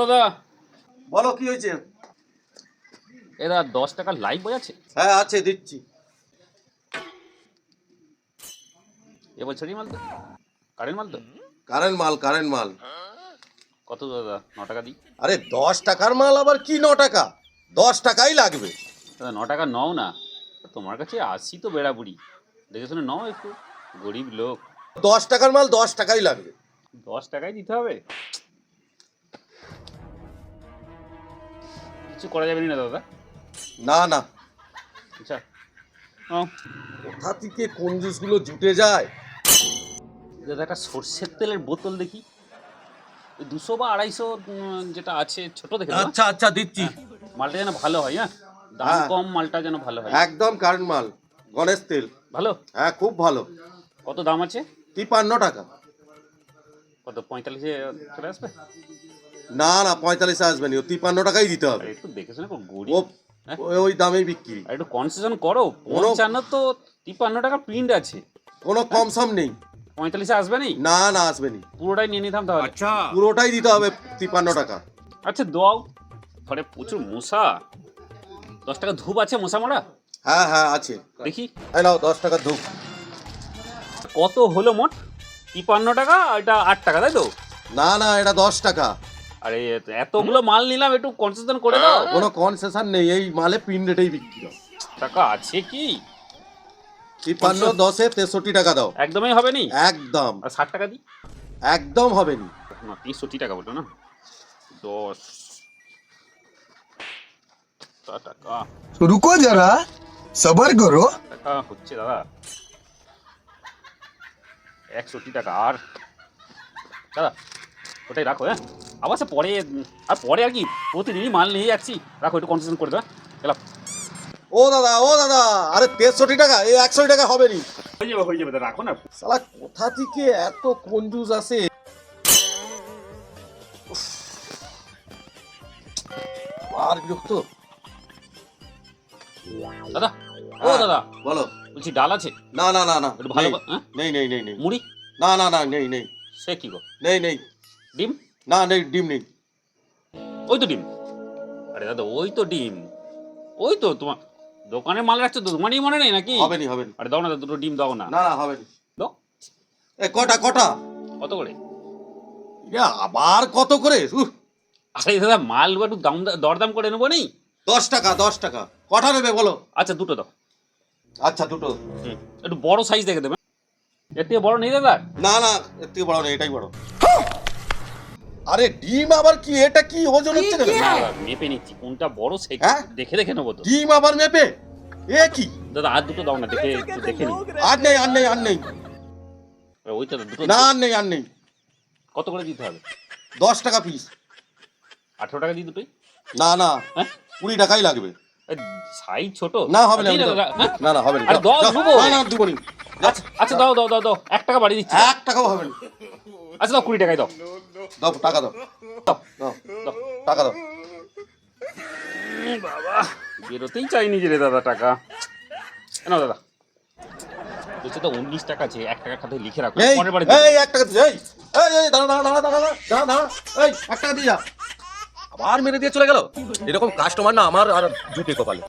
দাদা। বলো কি হয়েছে? এ দাদা দশ টাকার লাইভ বই আছে? হ্যাঁ আছে দিচ্ছি। এবছরই মাল তো কারেন্ট মাল তো? কারেন্ট মাল কারেন্ট মাল। কত দাদা ন টাকা দিই। আরে দশ টাকার মাল আবার কি ন টাকা? দশ টাকাই লাগবে। দাদা ন টাকা নও না। তোমার কাছে আসি তো বেড়াবুড়ি। দেখে শুনে নও একটু। গরিব লোক। দশ টাকার মাল দশ টাকাই লাগবে। দশ টাকায় দিতে হবে? কিছু করা যাবে না দাদা? না না। আচ্ছা। কোথা থেকে কোন জুসগুলো জুটে যায়? দাদা একটা সর্ষের তেলের বোতল দেখি। দুশো বা আড়াইশো যেটা আছে ছোট দেখে আচ্ছা আচ্ছা দিচ্ছি। মালটা যেন ভালো হয় হ্যাঁ? দাম হ্যাঁ। কম মালটা যেন ভালো হয়। একদম কারেন্ট মাল গণেশ তেল। ভালো? হ্যাঁ খুব ভালো। কত দাম আছে? তিপান্ন টাকা। কত পঁয়তাল্লিশে চলে আসবে? না না পঁয়তাল্লিশে আসবে না ও তিপান্ন টাকাই দিতে হবে। একটু দেখে শুনে খুব ও গরিব হ্যাঁ? ওই- ওই দামেই বিক্রি। আর একটু কনসেশন করো পঞ্চান্ন তো তিপ্পান্ন টাকা প্রিন্ট আছে। কোনো কম সম নেই। পঁয়তাল্লিশে আসবে নি? না না আসবে নি। পুরোটাই নিয়ে নিতাম তাহলে। পুরোটাই দিতে হবে তিপান্ন টাকা। আচ্ছা দাও। ঘরে প্রচুর মশা। দশ টাকা ধূপ আছে মশা মারা হ্যাঁ হ্যাঁ আছে। দেখি। এই নাও দশ টাকা ধূপ। কত হলো মোট? তিপ্পান্ন টাকা এটা আট টাকা তাই তো? না না এটা দশ টাকা। আরে এতগুলো মাল নিলাম একটু কনসেশন করে দাও। হ্যাঁ। কোনো কনসেশন নেই এই মালে পিন রেটেই বিক্রি টাকা আছে কি? তিপ্পান্ন দশে তেষট্টি টাকা দাও। একদমই হবে নি? একদম। ষাট টাকা দিই একদম হবে নি। না তেষট্টি টাকা বলল না? দশ। টাকা। রুকো যারা সবার করো। টাকা হচ্ছে দাদা। একষট্টি টাকা আর। দাদা ওটাই রাখো হ্যাঁ? আবার সে পরে আর পরে আর কি প্রতিদিনই মাল নিয়ে যাচ্ছি। রাখো একটু কনসেশন করে দাও গেলাম। ও দাদা ও দাদা আরে তেষট্টি টাকা এই একশো টাকা হবে নি। হয়ে যাবে হয়ে যাবে দাদা রাখো না। সালা কোথা থেকে এত কঞ্জুস আসে? আর বিরক্ত? দাদা ও হ্যাঁ, দাদা বলো। বলছি ডাল আছে? না না না না ভালো হ্যাঁ? নেই নেই নেই নেই। মুড়ি? না না না নেই নেই। সে কি গো? নেই নেই। ডিম? না নেই ডিম নেই। ওই তো ডিম। আরে দাদা ওই তো ডিম। ওই তো তোমার দোকানে মাল রাখছো তো তোমারই মনে নেই নাকি? হবে নি হবে নি। আরে দাও না দাদা, দুটো ডিম দাও না। না না হবে নি। দাও। এ কটা কটা? কত করে? এ আবার কত করে? আরে দাদা মাল একটু দাম দরদাম করে নেব নেই দশ টাকা দশ টাকা। কটা নেবে বলো? আচ্ছা দুটো দাও। আচ্ছা দুটো। একটু বড় সাইজ দেখে দেবে। এর থেকে বড় নেই দাদা? না না এর থেকে বড় নেই এটাই বড়। আরে ডিম আবার কি? এটা কি ওজন হচ্ছে কেন? না, মেপে নিচ্ছি। কোনটা বড় সেই হ্যাঁ? দেখে দেখে নেব তো। ডিম আবার মেপে? এ কি? দাদা আর দুটো দাও না দেখে একটু দেখে নি। আর নেই আর নেই আর নেই। ওই তো দুটো না আর নেই আর নেই। কত করে দিতে হবে? দশ টাকা পিস আঠেরো টাকা দিই দুটোই? না না হ্যাঁ? কুড়ি টাকাই লাগবে। সাইজ ছোট? না হবে না আমি দাদা, দাও। হ্যাঁ? না না হবে না। আরে দাও, দাও, দেবো। না না দিব নি। আচ্ছা আচ্ছা দাও দাও দাও দাও। এক টাকা বাড়িয়ে দিচ্ছি। এক টাকাও হবে না। আচ্ছা দাও কুড়ি টাকায় দাও। দাও টাকা দাও। দাও টাকা দাও। বাবা বেরোতেই চাইনি যে রে দাদা টাকা। না দাদা। বলছে তো উনিশ টাকা আছে এক টাকার খাতে লিখে রাখো পরের বারে এই এক টাকা এই এই দাঁড়া দাঁড়া দাঁড়া দাঁড়া দাঁড়া দাঁড়া এই এক টাকা দিয়ে যা। আবার মেরে দিয়ে চলে গেল? এরকম কাস্টমার না আমার আর জুটে কপালে।